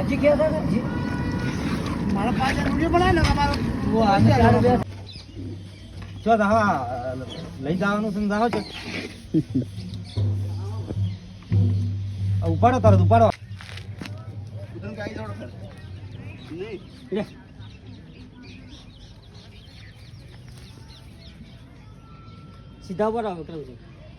હજી ક્યાં હતા મારા પાંચ વીડિયો બનાવે ને તમારો વો આને ચાર બે જો તો હા લઈ જવાનું છે ને છો. ઉપાડો તરત ઉપાડો. સીધા ઉપર આવો વિક્રમજી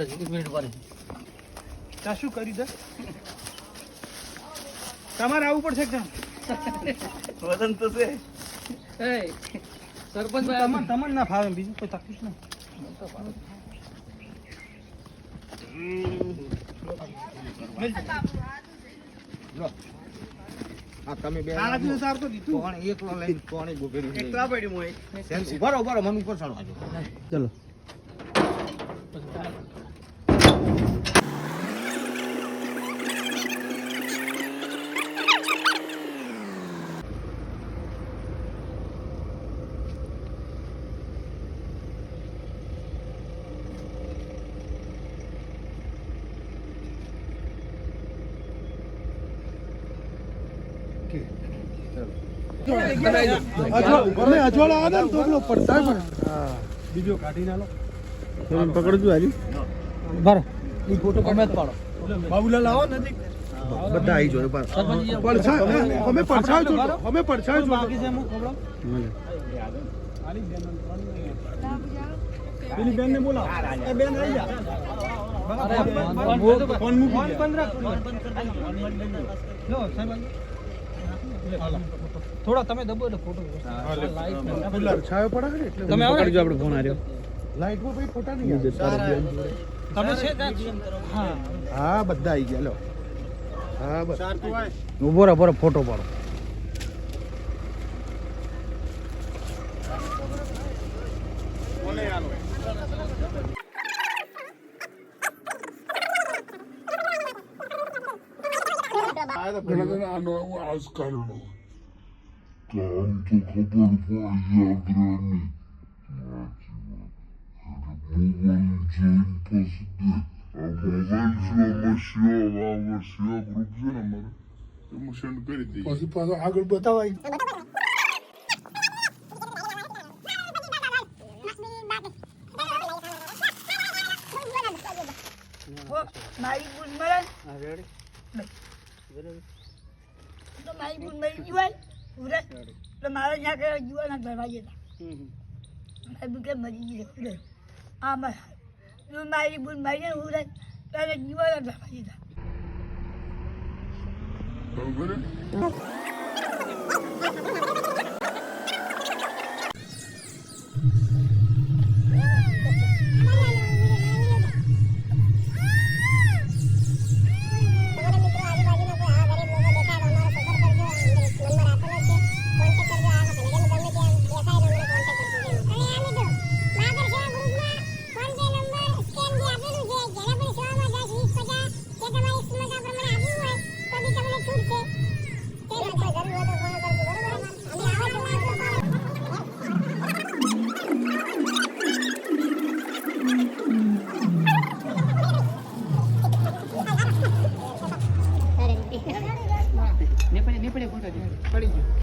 રહેજો, એક મિનિટ ઊભા ત્યાં શું કરી દે તમારે આવવું પડશે કે વજન તો છે. સરપંચ તમને તમને ના ફાવે બીજું કોઈ તકલીફ નહીં. હા તમે બે તારાથી સાર તો દીધું. કોણ એકલો લઈને કોણે ગોગેડી એકલા પડ્યું મોય ઉભારો ઉભારો મન ઉપર ચડવા ચલો. તમે અજવાળા આવે ને તો પેલો પડતા બીજો કાઢી નાલો પકડજો હાજી ઉભારો. ઈ ફોટો ગમે પાડો. બાબુલાલ આવો નજીક. બધા આવી જોયો પર પડછાય અમે પડછાય છો અમે પડછાય છો. બાકી છે એમાં ખવડાવો? પેલી બેન ને બોલાવો એ બેન આવી જા. અરે, ફોન- મૂકી ફોન દે. બંધ રાખ લો સાહેબ થોડા તમે દબો એટલે ફોટો લાઈટ પડછાયો પડે એટલે તમે આવો આપણે ફોન આવ્યો લાઈટમાં ભાઈ ફોટા નહીં આવે. તમે છે હા. હા બધા આવી ગયા લો. હા બસ. ઊભો રહો બરો ફોટો પાડો. આનો આજકાલનો તો આમ તો ખબર પડી mobile જોઈને પછી દે આ મોબાઈલ શોમાં શિવ આવે શિવ ગ્રુપ છે ને અમારે એમાં સેન્ડ કરી દઈએ પછી પાછો આગળ બતાવાય મારી બુન મરે હા, ready? તો મારી બુન મરી ગઈ હોય ઉરે તો મારે ત્યાં કે જુવાના ઘરમાં જતા હમ, હમ. મારી બુન કે મરી ગઈ عملها لما يجيبوا المعين هولا كان